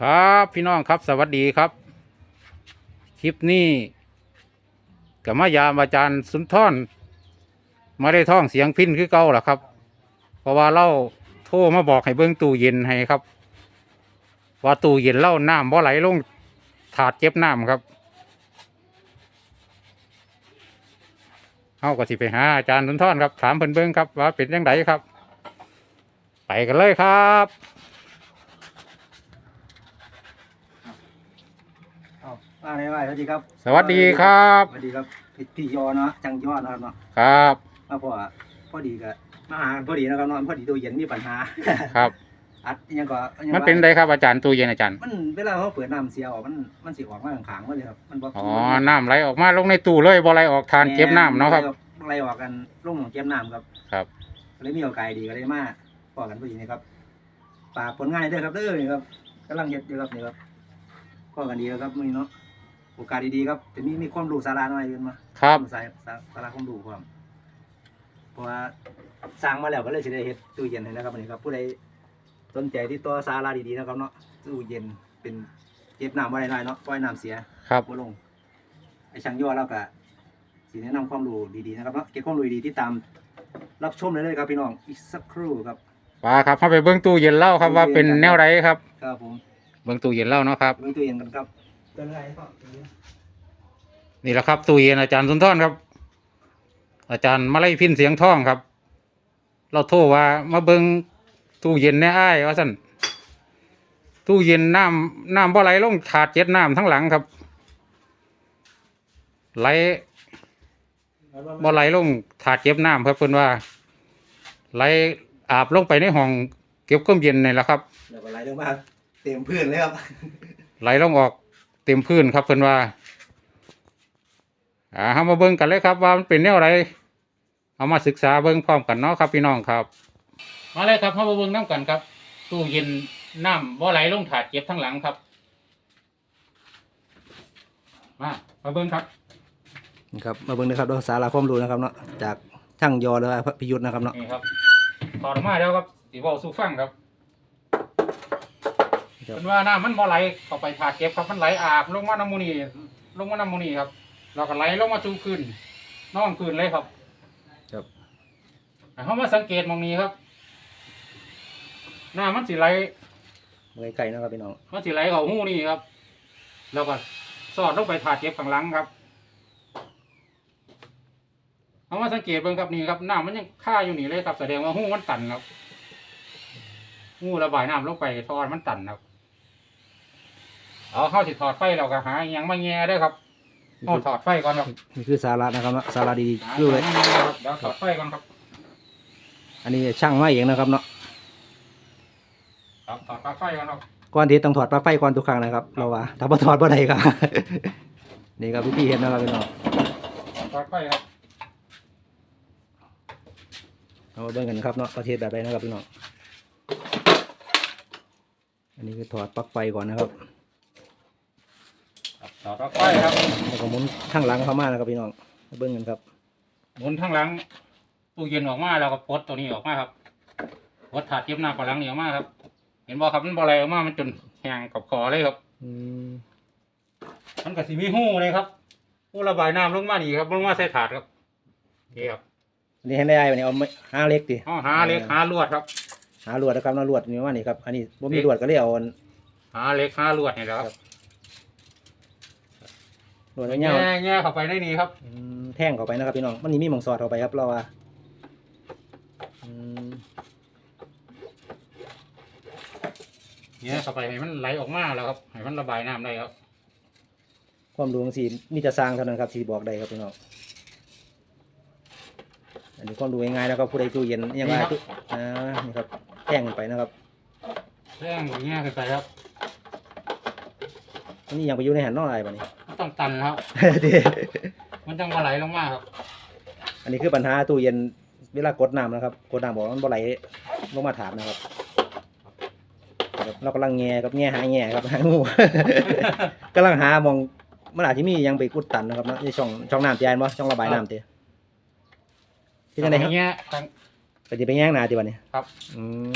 ครับพี่น้องครับสวัสดีครับ คลิปนี้กับมายามอาจารย์สุนทรมาได้ท่องเสียงพินคือเก่าล่ะครับ เพราะว่าเราโทรมาบอกให้เบิ้งตู้เย็นให้ครับ ว่าตู้เย็นเล่าน้ำบ่ไหลลงถาดเก็บน้ำครับเขาก็สิไปหาอาจารย์สุนทรครับถามเพิ่นเบิ้งครับว่าเป็นยังไงครับ ไปกันเลยครับ เอา ว่าไงว่าสวัสดีครับสวัสดีครับ สวัสดีครับพี่พี่ยอเนาะจังยอดนะครับเนาะครับมาพอพอดีก็มาหากันพอดีนะครับเนาะพอดีตู้เย็นมีปัญหาครับอัดอิหยังก็อิหยังมันเป็นไรครับอาจารย์ตู้เย็นอาจารย์มันเวลาเขาเปิดน้ำเสียออกมันมันสิออกมาข้างๆมาเลยครับมันบ่อ๋อน้ำไหลออกมาลงในตู้เลยบ่ไหลออกทานเก็บน้ำเนาะครับไหลออกกันลงหนองเก็บน้ำครับครับเลยมีโอกาสดีก็เลยมาพอกันพอดีนี่ครับฝากผลงานให้ด้วยครับเด้อนี่ครับกำลังเฮ็ดอยู่ครับนี่ครับพอกันดีแล้วครับมื้อนี้เนาะ โอกาสดีๆครับจะมีมีความรู้สาระหน่อยขึ้นมาครับสายสาสาระความรู้ความเพราะว่าสร้างมาแล้วก็เลยจะได้เฮ็ดตู้เย็นให้นะครับวันนี้ครับผู้ใดสนใจที่ตัวสาระดีๆนะครับเนาะตู้เย็นเป็นเก็บน้ำไว้ได้เนาะปล่อยน้ำเสียครับบ่ลงไอ้ช่างย่อเราก็สิแนะนำความรู้ดีๆนะครับเนาะเก็บความรู้ดีๆที่ตามรับชมได้เลยครับพี่น้องอีกสักครู่ครับป้าครับเข้าไปเบิ้งตู้เย็นเล่าครับว่าเป็นแนวไรครับ ครับผมเบิ้งตู้เย็นเล่าเนาะครับเบิ่งตู้เย็นกันครับ เป็นไรครับนี่แหละครับตู้เย็นอาจารย์สุนทรครับ อาจารย์มาไล่พินเสียงท่องครับ เราโทรว่ามาเบิ้งตู้เย็นแน่อ้ายว่าสั่นตู้เย็นน้ำน้ำบ่ไหลลงถาดเจ็ดน้ำทั้งหลังครับ ไหลบ่ไหลลงถาดเก็บน้ำครับเพิ่นว่า ไหลอาบลงไปในห้องเก็บความเย็นนี่แหละครับเดี๋ยวก็ไหลลงมาเต็มพื้นเลยครับไหลลงออก เต็มพื้นครับเพิ่นว่าอ่าเฮามาเบิ่งกันเลยครับว่ามันเป็นแนวไรเอามาศึกษาเบิ่งพร้อมกันเนาะครับพี่น้องครับ มาเลยครับเฮามาเบิ่งน้ำกันครับ ตู้เย็นน้ำบ่ไหลลงถาดเก็บทั้งหลังครับ มามาเบิ่งครับครับมาเบิ่งนะครับด้วยสาระความรู้นะครับเนาะจากช่างยอหรือว่าพิยุทธ์นะครับเนาะนี่ครับถอดออกมาแล้วครับสิเว้าสู่ฟังครับ ครับ เป็นว่าน้ำมันบ่ไหลเข้าไปถาดเก็บครับมันไหลอาบลงมาน้ำมูนี่ลงมาน้ำมูนี่ครับแล้วก็ไหลลงมาสู่พื้นนอนพื้นเลยครับครับ ให้เขามาสังเกตหมองนี้ครับน้ำมันสิไหล เมื่อยไก่นะครับพี่น้อง มันสิไหลเข้าหูนี่ครับ แล้วก็สอดลงไปถาดเก็บข้างหลังครับเขามาสังเกตเบิ่งครับนี่ครับน้ำมันยังค่าอยู่นี่เลยครับ แสดงว่าหูมันตันครับหูระบายน้ำลงไปทอดมันตันครับ เอาเข้าสิถอดไฟเราก็หาอหยังมาแง่ได้อครับเอาถอดไฟก่อนครับนี่คือสาระนะครับเนาะสาระดีหาๆอคือหเลยัยงมาแง่ครับเดี๋ยวถอดไฟก่อนครับอันนี้ช่างมาเองนะครับเนาะครับถอดปลั๊กไฟก่อนครับก่อนที่ต้องถอดปลั๊กไฟก่อนทุกครั้งนะครับเราว่าถ้าบ่ถอดบ่ได้ครับ นี่ครับพี่ๆเห็นนะครับพี่น้องถอดไฟครับเอามาเบิ่งกันครับเนาะประเทศแบบใดนะครับพี่น้องอันนี้คือถอดปลั๊กไฟก่อนนะครับ ครับถอดปลั๊กไฟครับแล้วก็หมุนข้างหลังเข้ามานะครับพี่น้องมาเบิ่งกันครับหมุนข้างหลังตู้เย็นออกมาแล้วก็ปลดตัวนี้ออกมาครับปลดถาดเก็บน้ำข้างหลังนี่ออกมาครับ เห็นบ่ครับมันบ่ไหลออกมามันจนแห้งกับคอเลยครับอืมมันก็สิมีหูเลยครับหูระบายน้ำลงมานี่ครับลงมาใส่ถาดครับนี่ครับอันนี้ให้ได้วันนี้เอาไม้หาเหล็กดิเอาหาเหล็กหาลวดครับ หาลวดนะครับเนาะลวดนี่ว่านี่ครับอันนี้บ่มีลวดก็เลยเอาอันหาเหล็กหาลวดนี่แหละครับ ลวดแง่เงี้ยาวแง่เข้าไปในนี้ครับๆอืมแท่งเข้าไปนะครับพี่น้องมันนี่มีหมองสอดเข้าไปครับเราว่าอืมแง่เข้าไปให้มันไหลออกมาแล้วครับให้มันระบายน้ำได้ครับความรู้ของสีมีแต่สร้างเท่านั้นครับที่บอกได้ครับพี่น้องอันนี้ความรู้ง่ายๆนะครับผู้ใดตู้เย็นอิหยังไงตู้อ่านี่ครับแท่งไปนะครับแรงแง่ขึ้นไปครับอันนี้ยังไปอยู่ในหันนอกอะไรบ้านี้ มันต้องตันครับ มันต้องมาไหลลงมาครับ อันนี้คือปัญหาตู้เย็นเวลากดน้ำนะครับ กดน้ำบอกว่ามันบ่ไหลลงมาถามนะครับครับ เรากำลังแง่กับแง่หาแง่ครับหางูกำลังหามองมันอาจจะมีหยังไปกุดตันนะครับเนาะในช่องช่องน้ำที่อันบ่ช่องระบายน้ำตีที่จังไดครับแง่ข้างก็จะไปแง่งหนาตีวันนี้ครับ อืม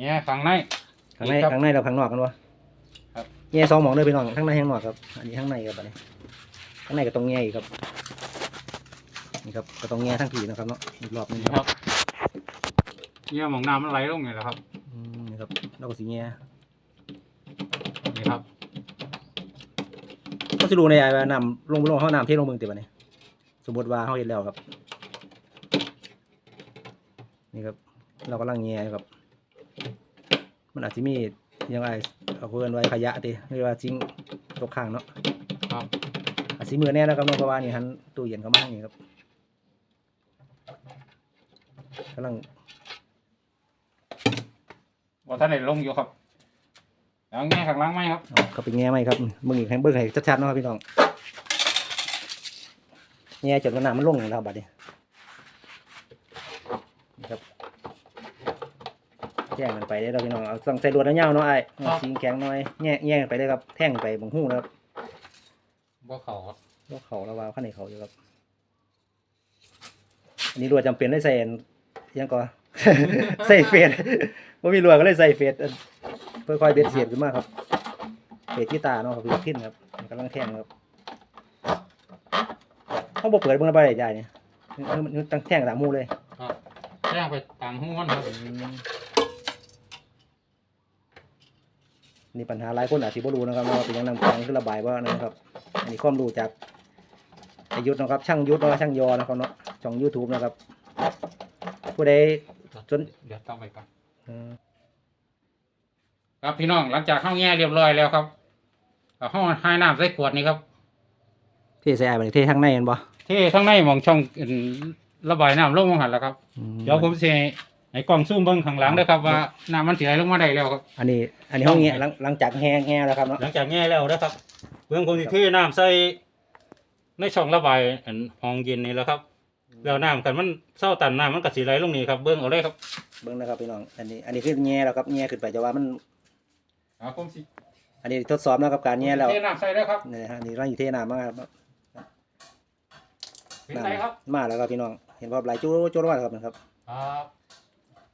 แง่ข้างในข้างในนี่ครับข้างในเราข้างนอกกันวะครับ แง่สองหมองเลยพี่น้องข้างในข้างนอกครับ อันนี้ข้างในครับอันนี้ข้างในก็ต้องแง่อีกครับ นี่ครับก็ต้องแง่ทั้งทีนะครับเนาะอีกรอบหนึงนี่ครับเนี่ยหมองน้ำมันไหลลงไงล่ะครับ อืมนี่ครับเราก็สีแง่นี่ครับเขาจะรู้ในไอ้ว่านำลงลงห้องน้ำเทลงเมืองติบันนี้ สมมติว่าเขาเห็นแล้วครับ นี่ครับ เรากำลังแง่อยู่ครับ มันอาจจะมี ยังไงเอาเพื่อนไว้ขยะติไม่ว่าจริงตกข้างเนาะครับอาจสิมือแน่แล้วครับน้องเพราะว่านี่หันตู้เย็นเข้ามาทางนี้ครับกำลังว่าท่านได้ลงอยู่ครับแล้วแง่ข้างหล่างไหมครับเอาเข้าไปแง่ไหมครับมึงอีกให้เบิ่งให้ชัดๆเนาะครับพี่น้องแง่จนกระน้ำมันลงแล้วบัดนี้นี่ครับ แย่งกันไปได้เราพี่น้องเอาสั่งใส่รวดแล้วเงาวเนาะไอ้เอาสีแข็งหน่อยแง่แง่งกันไปเลยครับแท่งไปบังหูนะครับบ่เข่าครับลูกเขาระวาวข้างในเขาอยู่ครับ อันนี้รวดจำเป็นได้ใส่อันยังก่อน ใส่เฟสว่ามีรวดก็เลยใส่เฟสอันเพื่อคอยเบ็ดเสียดขึ้นมาครับเฟสที่ตาเนาะครับพี่พินครับกำลังแท่งครับเขาบอกเปิดเบิ่งระบายใหญ่เนี่ยมันมันตั้งแท่งตามหมูเลยครับแจ้งไปต่างหูมันครับ นี่ปัญหาหลายคนอาจจะไม่รู้นะครับว่าเป็นยังนำแข็งขึ้นระบายว่านะครับ อันนี้ความรู้จากไอายุทธนะครับ ช่างยุทธเนาะช่างยอนะครับเนาะช่องยูทูบนะครับ ผู้ใดจนเดี๋ยวต้องไปก่อนเอ่อครับพี่น้องหลังจากเข้าแง่เรียบร้อยแล้วครับเอาห้องให้น้ำใส่ขวดนี้ครับเทใส่ไอ้บัดนเทข้างในเห็นบ่เที่ข้างในหมองช่องอื่นระบายน้ำลงมาหันแล้วครับ เดี๋ยวผมจะ ให้กล้องซูมเบิ้งข้างหลังนะครับว่าน้ำมันเสียลงมาได้แล้วครับ อันนี้ อันนี้ห้องเงี้ยหลังหลังจากแห้งแห้งแล้วครับเนาะหลังจากแง่แล้วนะครับเบื้องผมสิเทน้ำใส่ในช่องระบายอันห้องเย็นนี่แหล้วครับแล้วน้ำกันมันเศร้าตันน้ำมันก็สีไหลลงนี่ครับเบื้องเอาเลยครับเบิ่งนะครับพี่น้อง อันนี้ อันนี้คือแง่แล้วครับแง่ขึ้นไปจะว่ามัน อ่าผมสิอันนี้ทดสอบแล้วกับการแง่แล้วเทน้ำใส่แล้วครับนี่นะฮะนี่เราอยู่เทน้ำมากครับเป็นไรครับมาแล้วครับพี่น้อง เห็นว่าไหลจุ๊จุ๊มาแล้วครับนะครับ ครับ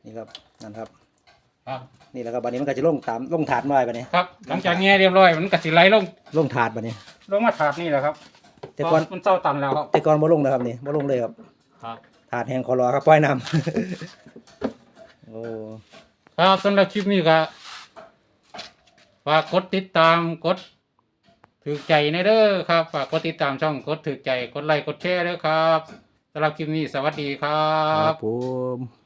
นี่ครับนั่นครับ ครับ นี่แหละครับบัดนี้มันก็จะลงตามลงถาดมาบัดนี้ครับ หลังจากแง่เรียบร้อย มันก็สีไหลลงลงถาดบัดนี้ ลงมาถาดนี่แหละครับแต่ก่อนเพราะมันเศร้าตันแล้วครับแต่ก่อนบ่ลงนะครับนี่บ่ลงเลยครับ ครับถาดแห้งคอรอครับปล่อยน้ำ โอ้ครับสำหรับคลิปนี้ก็ฝากกดติดตามกดถือใจในเด้อครับฝากกดติดตามช่องกดถือใจกดไลค์กดแชร์เด้อครับสำหรับคลิปนี้สวัสดีครัครับบผม